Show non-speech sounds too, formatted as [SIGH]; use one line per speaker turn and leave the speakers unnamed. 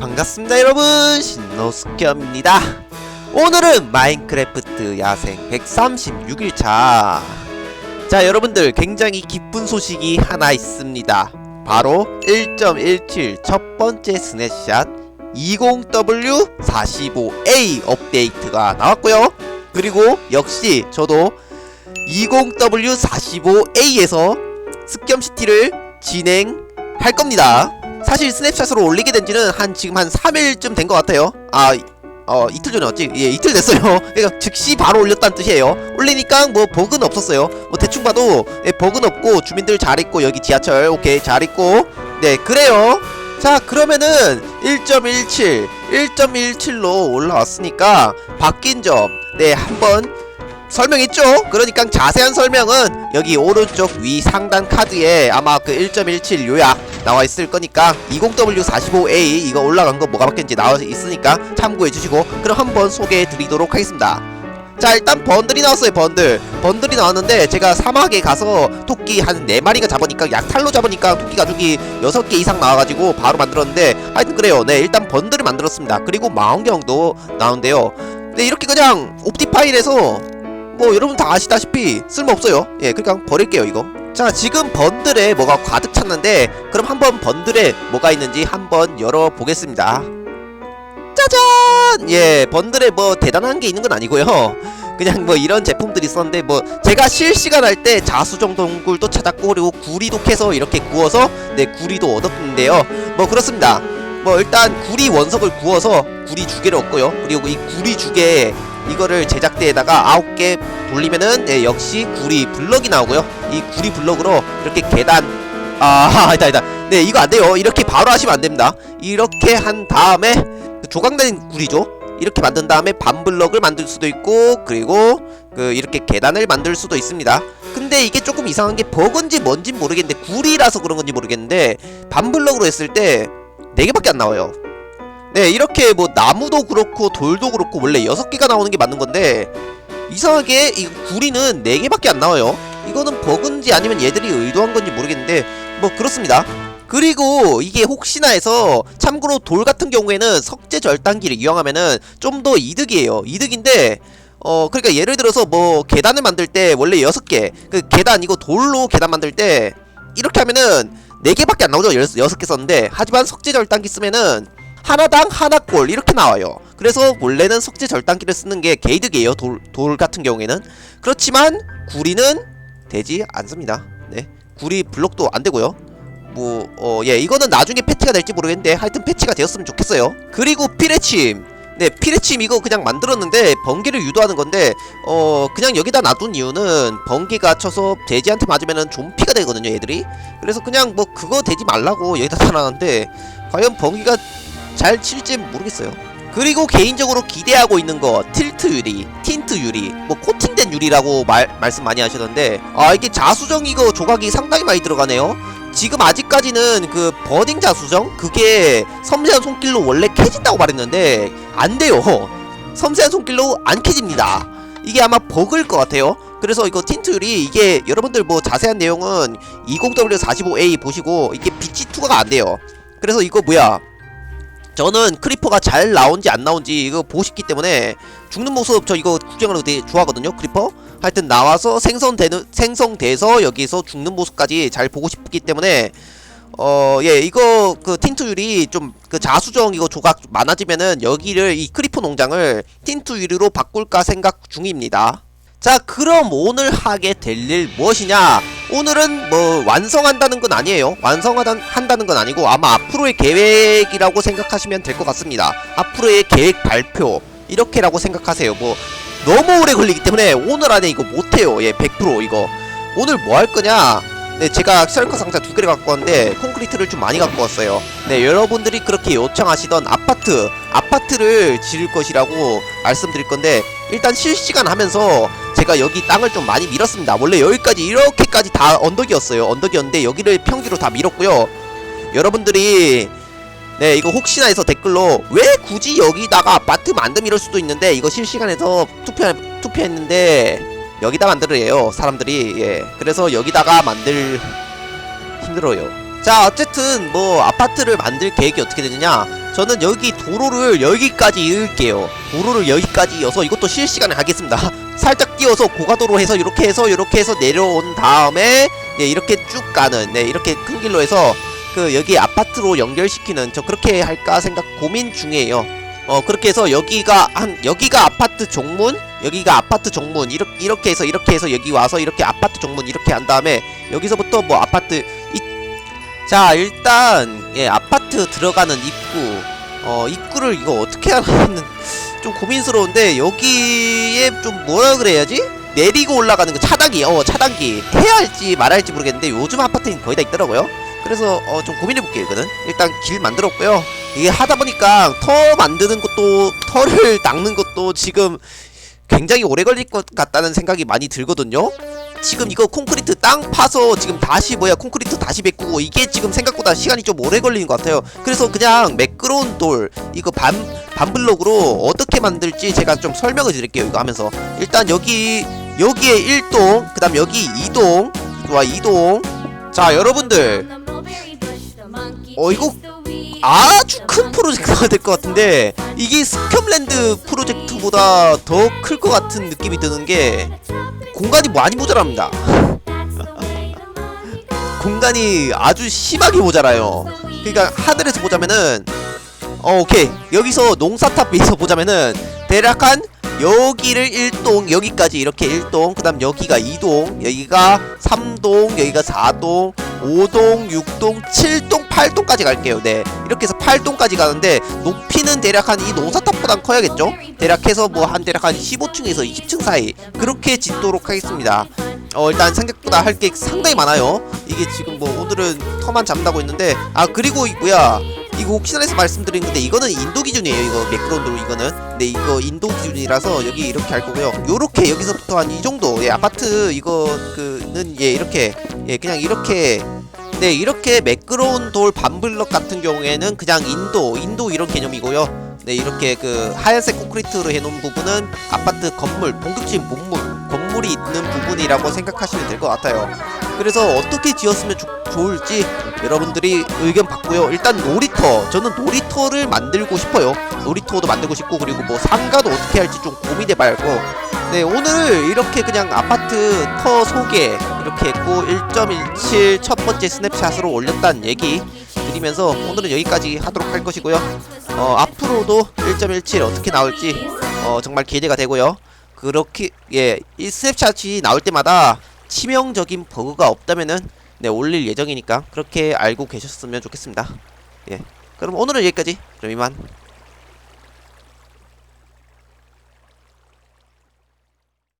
반갑습니다 여러분. 신노스겸입니다. 오늘은 마인크래프트 야생 136일차. 자 여러분들 굉장히 기쁜 소식이 하나 있습니다. 바로 1.17 첫번째 스냅샷 20W45A 업데이트가 나왔고요. 그리고 역시 저도 20W45A에서 스겸시티를 진행할 겁니다 사실 스냅샷으로 올리게 된 지는 한 지금 한 3일쯤 된 것 같아요 아 어, 이틀 전에 왔지? 예, 이틀 됐어요. [LAUGHS] 그러니까 즉시 바로 올렸다는 뜻이에요. 올리니까 뭐 버그는 없었어요. 뭐 대충 봐도 예, 버그는 없고 주민들 잘 있고 여기 지하철 오케이 잘 있고 네 그래요. 자 그러면은 1.17 1.17로 올라왔으니까 바뀐 점 네 한번 설명했죠? 그러니까 자세한 설명은 여기 오른쪽 위 상단 카드에 아마 그 1.17 요약 나와 있을 거니까 20W45A 이거 올라간 거 뭐가 바뀌었는지 나와 있으니까 참고해 주시고 그럼 한번 소개해 드리도록 하겠습니다. 자 일단 번들이 나왔어요 번들 번들이 나왔는데 제가 사막에 가서 토끼 한 4마리가 잡으니까 약탈로 잡으니까 토끼가 저기 6개 이상 나와가지고 바로 만들었는데 하여튼 그래요 네 일단 번들을 만들었습니다 그리고 망원경도 나온대요 네 이렇게 그냥 옵티파일에서 뭐 여러분 다 아시다시피 쓸모없어요. 예 그냥 버릴게요 이거. 자 지금 번들에 뭐가 가득 찼는데 그럼 한번 번들에 뭐가 있는지 한번 열어보겠습니다. 짜잔! 예 번들에 뭐 대단한 게 있는 건 아니고요. 그냥 뭐 이런 제품들이 있었는데 뭐 제가 실시간 할 때 자수정 동굴도 찾았고 그리고 구리도 캐서 이렇게 구워서 네 구리도 얻었는데요. 뭐 그렇습니다. 뭐 일단 구리 원석을 구워서 구리 주개를 얻고요. 그리고 이 구리 주개 이거를 제작대에다가 아홉 개 돌리면은 네, 역시 구리 블럭이 나오고요. 이 구리 블럭으로 이렇게 계단 아 [LAUGHS] 아니다 아니다. 네 이거 안 돼요. 이렇게 바로 하시면 안 됩니다. 이렇게 한 다음에 그 조각된 구리죠? 이렇게 만든 다음에 반블럭을 만들 수도 있고 그리고 그 이렇게 계단을 만들 수도 있습니다. 근데 이게 조금 이상한 게 버그인지 뭔지 모르겠는데 구리라서 그런 건지 모르겠는데 반블럭으로 했을 때 4개밖에 안 나와요. 네 이렇게 뭐 나무도 그렇고 돌도 그렇고 원래 6개가 나오는 게 맞는 건데 이상하게 이 구리는 4개밖에 안 나와요. 이거는 버그인지 아니면 얘들이 의도한 건지 모르겠는데 뭐 그렇습니다. 그리고 이게 혹시나 해서 참고로 돌 같은 경우에는 석재 절단기를 이용하면은 좀 더 이득이에요. 이득인데 어 그러니까 예를 들어서 뭐 계단을 만들 때 원래 6개 그 계단 이거 돌로 계단 만들 때 이렇게 하면은 4개밖에 안 나오죠. 6개 썼는데. 하지만 석재 절단기 쓰면은 하나당 하나 꼴 이렇게 나와요 그래서 원래는 석재 절단기를 쓰는 게 개이득이에요 돌, 돌 같은 경우에는 그렇지만 구리는 되지 않습니다 네 구리 블록도 안 되고요 뭐, 어, 예, 이거는 나중에 패치가 될지 모르겠는데, 하여튼 패치가 되었으면 좋겠어요. 그리고 피레침. 네, 피레침 이거 그냥 만들었는데, 번개를 유도하는 건데, 어, 그냥 여기다 놔둔 이유는, 번개가 쳐서 돼지한테 맞으면은 좀 피가 되거든요, 얘들이. 그래서 그냥 뭐, 그거 되지 말라고 여기다 사놨는데, 과연 번개가 잘 칠지 모르겠어요. 그리고 개인적으로 기대하고 있는 거 틸트 유리, 틴트 유리, 뭐 코팅된 유리라고 말, 말씀 많이 하시던데 아 이게 자수정 이거 조각이 상당히 많이 들어가네요. 지금 아직까지는 그 버딩 자수정 그게 섬세한 손길로 원래 캐진다고 말했는데 안 돼요. 섬세한 손길로 안 캐집니다. 이게 아마 버그일 것 같아요. 그래서 이거 틴트율이 이게 여러분들 뭐 자세한 내용은 20W45A 보시고 이게 빛이 투과가 안 돼요. 그래서 이거 뭐야? 저는 크리퍼가 잘 나온지 안 나온지 이거 보고 싶기 때문에 죽는 모습 저 이거 구경하는 거 되게 좋아하거든요. 크리퍼. 하여튼 나와서 생성되는 생성돼서 여기서 죽는 모습까지 잘 보고 싶기 때문에 어 예 이거 그 틴트율이 좀 그 자수정 이거 조각 많아지면은 여기를 이 크리퍼 농장을 틴트율로 바꿀까 생각 중입니다. 자 그럼 오늘 하게 될 일 무엇이냐? 오늘은 뭐 완성한다는 건 아니에요. 완성하다 한다는 건 아니고 아마 앞으로의 계획이라고 생각하시면 될 것 같습니다. 앞으로의 계획 발표 이렇게라고 생각하세요. 뭐 너무 오래 걸리기 때문에 오늘 안에 이거 못해요. 예 100% 이거. 오늘 뭐 할 거냐? 네 제가 셀카 상자 두 개를 갖고 왔는데 콘크리트를 좀 많이 갖고 왔어요. 네 여러분들이 그렇게 요청하시던 아파트 아파트를 지을 것이라고 말씀드릴 건데 일단 실시간 하면서 제가 여기 땅을 좀 많이 밀었습니다. 원래 여기까지 이렇게까지 다 언덕이었어요. 언덕이었는데 여기를 평지로 다 밀었고요. 여러분들이 네 이거 혹시나 해서 댓글로 왜 굳이 여기다가 아파트 만듦 이럴 수도 있는데 이거 실시간에서 투표 투표했는데 여기다 만들어요 사람들이. 예 그래서 여기다가 만들 힘들어요. 자 어쨌든 뭐 아파트를 만들 계획이 어떻게 되느냐 저는 여기 도로를 여기까지 이을게요. 도로를 여기까지 이어서 이것도 실시간에 하겠습니다. [LAUGHS] 살짝 띄워서 고가도로 해서 이렇게 해서 이렇게 해서 내려온 다음에 네 이렇게 쭉 가는 네 이렇게 큰 길로 해서 그 여기 아파트로 연결시키는 저 그렇게 할까 생각 고민 중이에요. 어 그렇게 해서 여기가 한 여기가 아파트 종문 여기가 아파트 종문 이렇게 이렇게 해서 이렇게 해서 여기 와서 이렇게 아파트 종문 이렇게 한 다음에 여기서부터 뭐 아파트 이, 자 일단 예 아파트 들어가는 입구. 어 입구를 이거 어떻게 하나는 좀 고민스러운데 여기에 좀 뭐라 그래야지? 내리고 올라가는 그 차단기 어 차단기. 해야 할지 말아야 할지 모르겠는데 요즘 아파트는 거의 다 있더라고요. 그래서 어 좀 고민해 볼게요 이거는. 일단 길 만들었고요. 이게 하다 보니까 터 만드는 것도 터를 [LAUGHS] 닦는 것도 지금 굉장히 오래 걸릴 것 같다는 생각이 많이 들거든요. 지금 이거 콘크리트 땅 파서 지금 다시 뭐야 콘크리트 다시 메꾸고 이게 지금 생각보다 시간이 좀 오래 걸리는 것 같아요. 그래서 그냥 매끄러운 돌 이거 반 반블럭으로 어떻게 만들지 제가 좀 설명을 드릴게요. 이거 하면서 일단 여기 여기에 1동 그 다음 여기 2동 좋아 2동 자 여러분들
어 이거
아주 큰 프로젝트가 [LAUGHS] 될 것 같은데 이게 스켬랜드 프로젝트보다 더 클 것 같은 느낌이 드는 게 공간이 많이 모자랍니다. 공간이 아주 심하게 모자라요. 그러니까 하늘에서 보자면은 어 오케이 여기서 농사탑 에서 보자면은 대략 한 여기를 1동 여기까지 이렇게 1동 그 다음 여기가 2동 여기가 3동 여기가 4동 5동 6동 7동 8동까지 갈게요. 네. 이렇게 해서 8동까지 가는데 높이는 대략 한이 농사탑보단 커야겠죠? 대략 해서 뭐 한 대략 한 15층에서 20층 사이 그렇게 짓도록 하겠습니다. 어 일단 생각보다 할 게 상당히 많아요. 이게 지금 뭐 오늘은 터만 잡는다고 했는데 아 그리고 이 뭐야. 이거 혹시나 해서 말씀드린 건데 이거는 인도 기준이에요. 이거 매크론도로 이거는. 근데 이거 인도 기준이라서 여기 이렇게 할 거고요. 요렇게 여기서부터 한 이 정도. 예 아파트 이거 그는 예 이렇게 예 그냥 이렇게 네 이렇게 매끄러운 돌 반블럭 같은 경우에는 그냥 인도 인도 이런 개념이고요. 네 이렇게 그 하얀색 콘크리트로 해놓은 부분은 아파트 건물 본격적인 본물 건물이 있는 부분이라고 생각하시면 될 것 같아요. 그래서 어떻게 지었으면 좋, 좋을지 여러분들이 의견 받고요. 일단 놀이터 저는 놀이터를 만들고 싶어요. 놀이터도 만들고 싶고 그리고 뭐 상가도 어떻게 할지 좀 고민해 봐야고 네 오늘 이렇게 그냥 아파트 터 소개 이렇게 했고 1.17 첫 번째 스냅샷으로 올렸다는 얘기 드리면서 오늘은 여기까지 하도록 할 것이고요. 어 앞으로도 1.17 어떻게 나올지 어 정말 기대가 되고요. 그렇게 예 이 스냅샷이 나올 때마다 치명적인 버그가 없다면은 네 올릴 예정이니까 그렇게 알고 계셨으면 좋겠습니다. 예 그럼 오늘은 여기까지. 그럼 이만